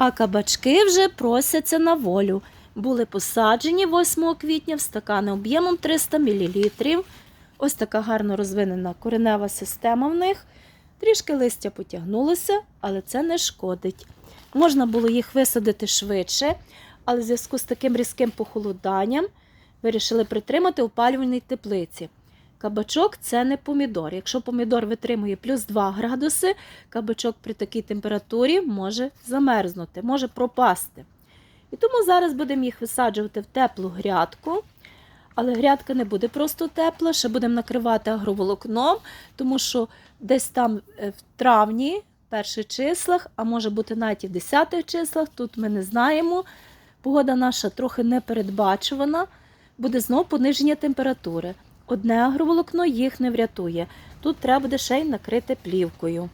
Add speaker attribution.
Speaker 1: А кабачки вже просяться на волю. Були посаджені 8 квітня в стакани об'ємом 300 мл. Ось така гарно розвинена коренева система в них. Трішки листя потягнулося, але це не шкодить. Можна було їх висадити швидше, але в зв'язку з таким різким похолоданням вирішили притримати опалювальній теплиці. Кабачок це не помідор. Якщо помідор витримує плюс 2 градуси, кабачок при такій температурі може замерзнути, може пропасти. І тому зараз будемо їх висаджувати в теплу грядку. Але грядка не буде просто тепла, ще будемо накривати агроволокном, тому що десь там е, в травні, перших числах, а може бути навіть і в 10 числах, тут ми не знаємо. Погода наша трохи непередбачувана, буде знов пониження температури. Одне агроволокно їх не врятує. Тут треба буде накрити плівкою.